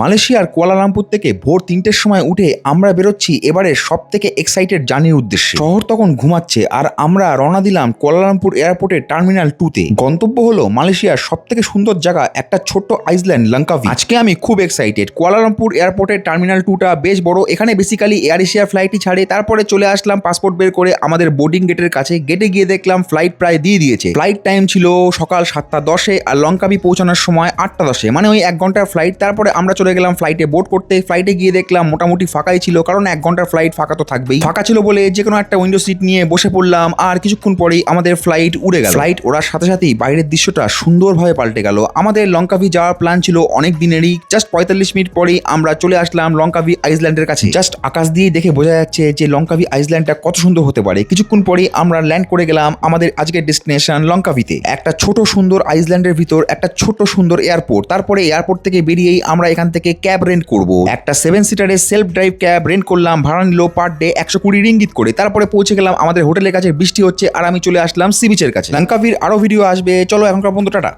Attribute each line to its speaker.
Speaker 1: মালয়েশিয়ার কুয়ালালামপুর থেকে ভোর তিনটের সময় উঠে আমরা বেরোচ্ছি এবারে সব থেকে এক্সাইটেড জার্নির উদ্দেশ্যে। শহর তখন ঘুমাচ্ছে আর আমরা রওনা দিলাম কুয়ালালামপুর এয়ারপোর্টের টার্মিনাল টুতে গন্তব্য হলো মালয়েশিয়ার সব থেকে সুন্দর জায়গা, একটা ছোট্ট আইসল্যান্ড, লঙ্কাভি। আজকে আমি খুব এক্সাইটেড কুয়ালালামপুর এয়ারপোর্টের টার্মিনাল টুটা বেশ বড়। এখানে বেসিক্যালি এয়ার এশিয়ার ফ্লাইটই ছাড়ে। তারপরে চলে আসলাম পাসপোর্ট বের করে আমাদের বোর্ডিং গেটের কাছে। গেটে গিয়ে দেখলাম ফ্লাইট প্রায় দিয়ে দিয়েছে। ফ্লাইট টাইম ছিল সকাল সাতটা দশে আর লঙ্কাবি পৌঁছানোর সময় আটটা দশে। মানে ওই এক ঘণ্টার ফ্লাইট তারপরে আমরা চলে গেলাম ফ্লাইটে বোর্ড করতে ফ্লাইটে গিয়ে দেখলাম মোটামুটি ফাঁকাই ছিল, কারণ এক ঘণ্টার ফ্লাইট ফাঁকা তো থাকবেই। ফাঁকা ছিল বলে যে কোনো একটা উইন্ডো সিট নিয়ে বসে পড়লাম, আর কিছুক্ষণ পরেই আমাদের ফ্লাইট উড়ে গেল। ফ্লাইট ওড়ার সাথে সাথেই বাইরের দৃশ্যটা সুন্দরভাবে পাল্টে গেল। আমাদের লঙ্কাভি যাওয়ার প্ল্যান ছিল অনেক দিনেরই। জাস্ট পঁয়তাল্লিশ মিনিট পরেই আমরা চলে আসলাম লঙ্কাভি আইসল্যান্ডের কাছে। জাস্ট আকাশ দিয়ে দেখে বোঝা যাচ্ছে যে লঙ্কাভি আইসল্যান্ডটা কত সুন্দর হতে পারে। কিছুক্ষণ পরেই আমরা ল্যান্ড করে গেলাম আমাদের আজকের ডেস্টিনেশন লঙ্কাভিতে একটা ছোট সুন্দর আইসল্যান্ডের ভিতর একটা ছোট সুন্দর এয়ারপোর্ট তারপরে এয়ারপোর্ট থেকে বেরিয়েই আমরা এখান থেকে ক্যাব রেন্ট করব। একটা সেভেন সিটারের সেলফ ড্রাইভ ক্যাব রেন্ট করলাম, ভাড়া নিল পার ডে একশো কুড়ি রিঙ্গিত করে। তারপরে পৌঁছে গেলাম আমাদের হোটেলের কাছে, বৃষ্টি হচ্ছে আর আমি চলে আসলাম সি বিচের কাছে। লঙ্কাভির আরও ভিডিও আসবে। চলো এখনকার বন্ধু, টাটা।